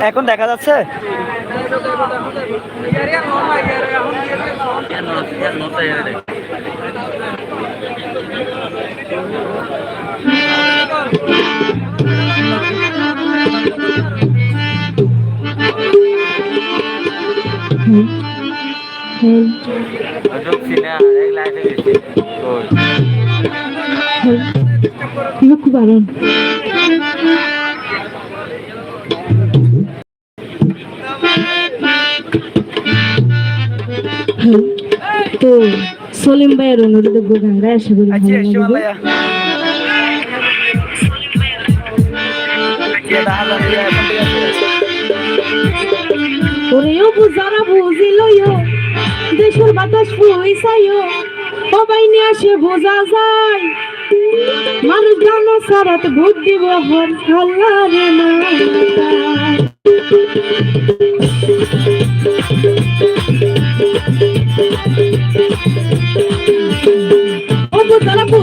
এখন দেখা যাচ্ছে? খুব বারণ সলিম ভাইয়ের অনুরোধে গান গায় আশা করি আছে ওরেও বুঝারা বুঝিলইও দেশের বাতাস ফুইসাইও সবাই নিয়ে আসে বোঝা যায়। মানুষ জানো সারাত ভোট দিব হর আল্লাহ রে মাতা। ও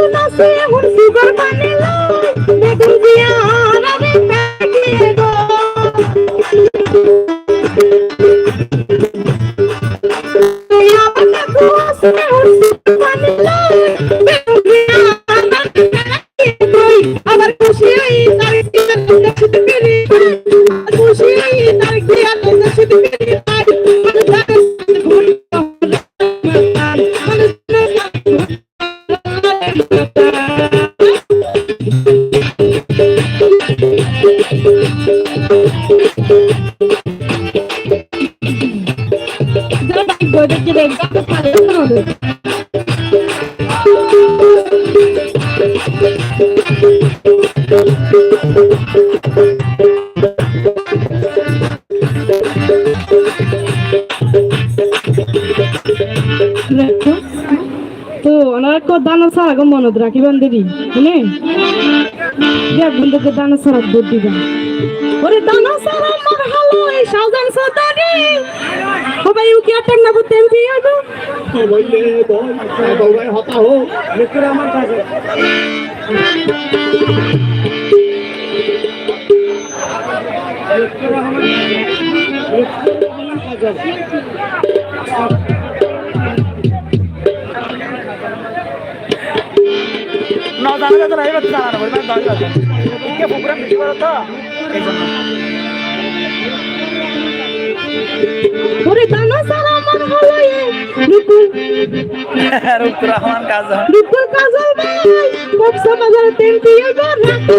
দেখুন আছে এখন সুগার লয় দেখুন দিয়া তো ওনারা কো দানা সারা গো মনত রাখিবেন দেবি শুনে? দেখ বন্ধুকে দানা সারা দুধ দিবা। ওরে দানা সারা মার হালো, এই সাউজান সদারি। সবাই উকি আটার না বুতে এমপি আইবো বললে বল বউরাই হতা হোক লোকের আমার কাছে না জানা যাচ্ছে না এবার জানা না বলবে জানা যাচ্ছে ইকে প্রোগ্রাম বেশি করো তো এই জন্য রহমান কাজল। ভাই ব্যবসা বাজারে তেমপি আইবো রাখো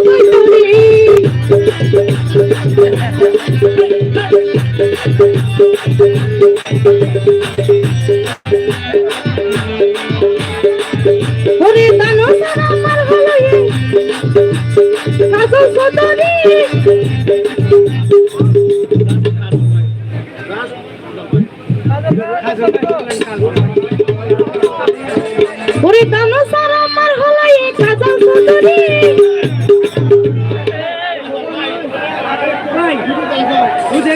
ওরে দানো সারা ওরে দানো সারা আমার কাজল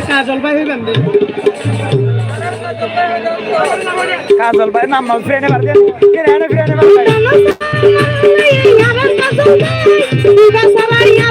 কাজল ভাই হইবেন কাজল ভাই নাম নাম ফ্রেন্ডে দেন ভাই। দানো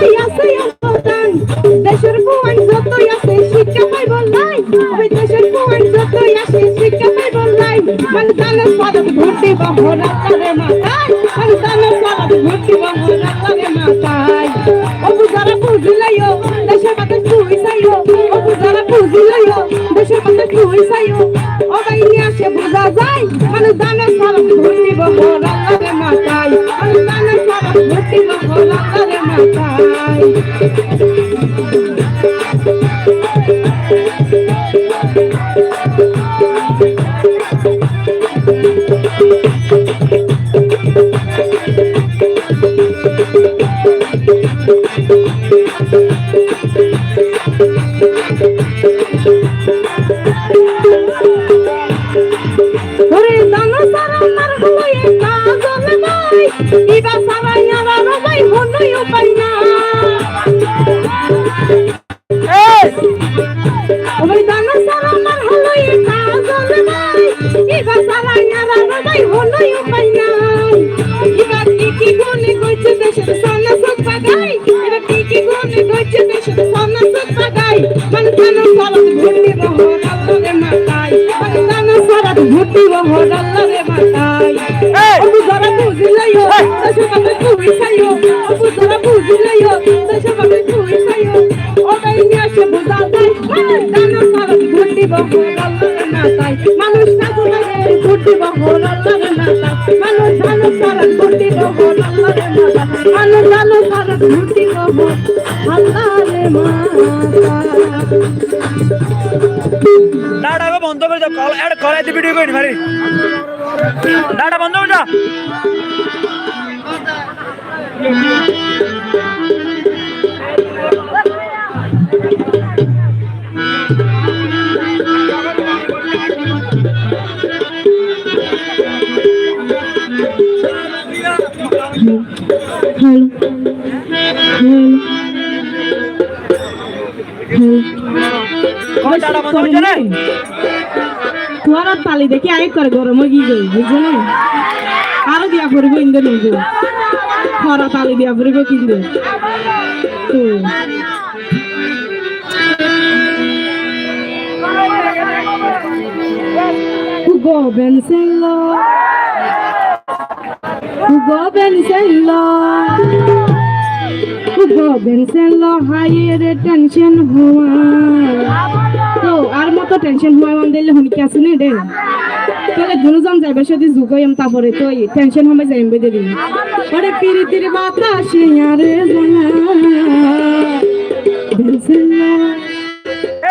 বলে আছে অবদান দেশের কুয়ান যতই আছে শিক্ষা পাই বললাই ওই দেশের কুয়ান যতই আছে শিক্ষা পাই বললাই সন্তানের স্বাগত ভর্তি বহর আল্লাহরে মাথায় সন্তানের স্বাগত ভর্তি বহর আল্লাহরে মাথায় অবু যারা বুঝলাইও দেশের কথা তুই চাইও অবু যারা বুঝলাইও দেশের কথা তুই চাইও অবাই নিয়ে আসে বোঝা যায় মানুষ দানের স্বাগত ভর্তি বহর আল্লাহরে মাথায় bye. Ay, vas ডাটা বন্ধ করে দাও কল অ্যাড করাই দি ভিডিও করি মারি। ডাটা বন্ধ করে দাও। কল তোমার তালি দেখি আগে করে গরম গিয়ে বুঝছ না? আরও দিয়া করব ইন্দে নেব খরা তালি দিয়া করব কিনবে তো Bensello Hugo Bensello Hugo Bensello হাইয়ের টেনশন হওয়া। তো আর মতো টেনশন হওয়া মান দিলে হনি কি আছে না রে তাহলে দুজন যাবে সাথে যুগইম তারপরে তো টেনশন হবে যাইম বেদে দিন পরে পিরিতির বাতাসে আরে জানা বেলসেল্লা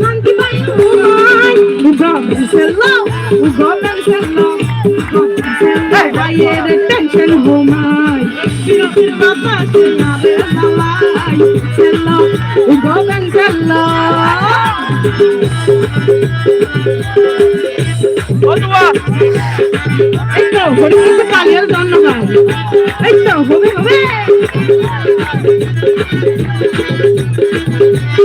শান্তি আয়ের টেনশন হোমাই বাবা শোনাবে জালাই সেল্লা গোবেন সেল্লা বন্ধুয়া এই তো হরি কিন্তু কালিয়ার জন্য গায় এই তো হবে হবে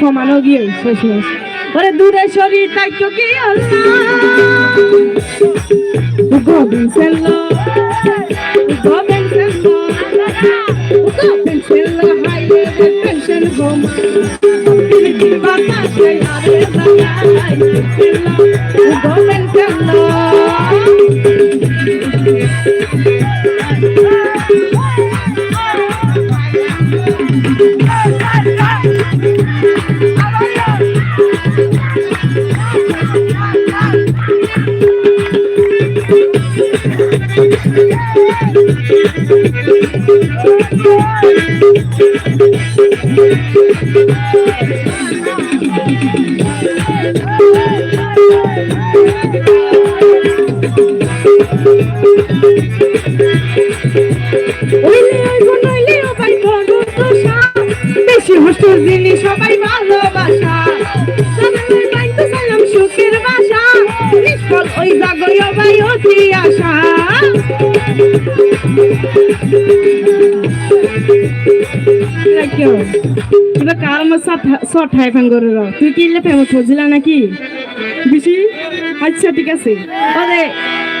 সমানো গিয়ে শেষ শেষ। ওরে দূরে সরি তাই কি গোবিন্দ গোবিন্দ গোবিন্দ টেনশন হোম জিনিস সবাই ভালোবাসা সালামের ভাই তো সালাম সুখের বাসা নিষ্ফল ওই জাগয় ভাই অতি আশা কেউ? এবার কার আমার হাই ফান করে রাও তুই কি ফেমাস হচ্ছিল নাকি? বেশি? আচ্ছা ঠিক আছে। ওরে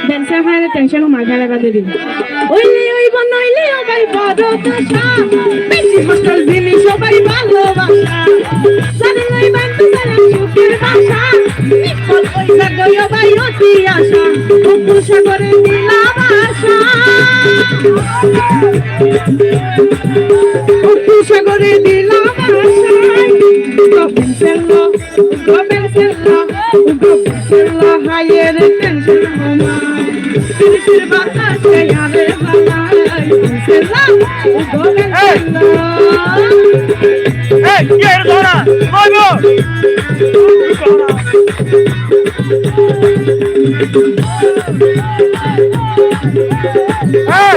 ড্যান্সার হয় টেনশন মার ফেলা বাদে দিন ওইলে ওই বনইলে সবাই বড় দশা বেশি হোস্টেল জিনিস সবাই ভালোবাসা। জানে ওই বান্ধু সালাম সুখের বাসা। নিকল ওই জাগয় ভাই অতি আশা অপুর সাগরে নীলা ভাষা সাগরে হোমায় Feliz বাতাসে আরে এর ধরা?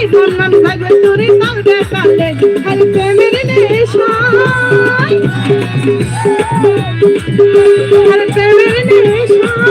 জীবন নাম যাইবে তোরি তাল বেতালে হালি প্রেমের নেশায়। আর প্রেমের নেশায়।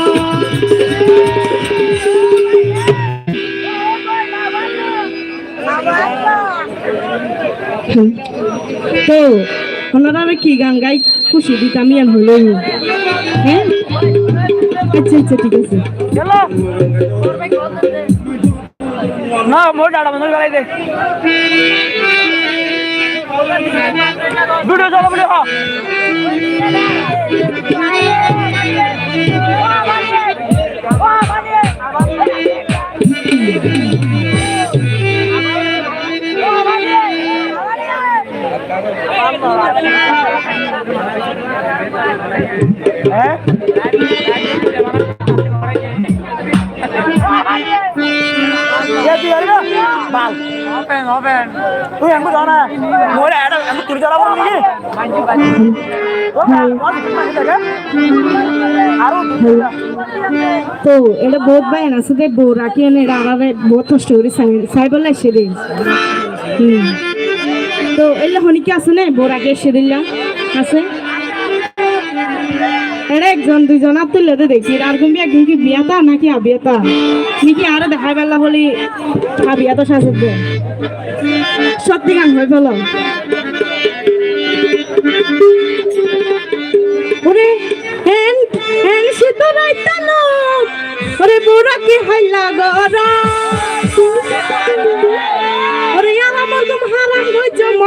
তো ওনারা কি গান গাই? খুশি দিতাম ইয়ান হইল হ্যাঁ? আচ্ছা আচ্ছা ঠিক আছে। চলো। না মোর ডাটা বন্ধ করাই দে। ভিডিও চলো ভিডিও হ্যাঁ ইয়া দি হবেন তুই এমন যাও না মোরে এটা এমন তুই জ্বালা নাকি তো এটা বহুত ভাই দে বউ রাখি এটা আমার বহুত কষ্ট করে সাই দিই হুম। তো এলে হনিকে আছে না? রাখি এসে দিলাম আছে। এটা একজন, দুইজন আর তুলে তো দেখছি। আর তুমি একজন কি বিয়াতা নাকি আবিয়াতা নাকি আরও দেখাই পেলা বলি আবিয়াতা দে। সত্যি গান হয়ে পেল। ওরে হেন হেন শীত রাইতানো ওরে বুড়া কি হাইলা গরা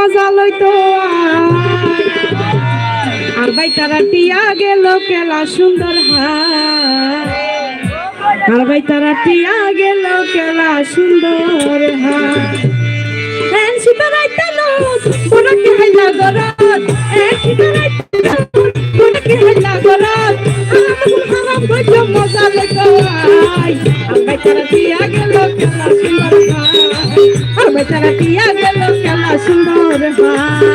মজা লইতো আর ভাই তারা টিয়া গেল কেলা সুন্দর হার আর ভাই তারা টিয়া গেল কেলা সুন্দর হার মজা লইতো আর ভাই তারা টিয়া গেল আর ভাই তারা টিয়া গেল কেলা সুন্দর হার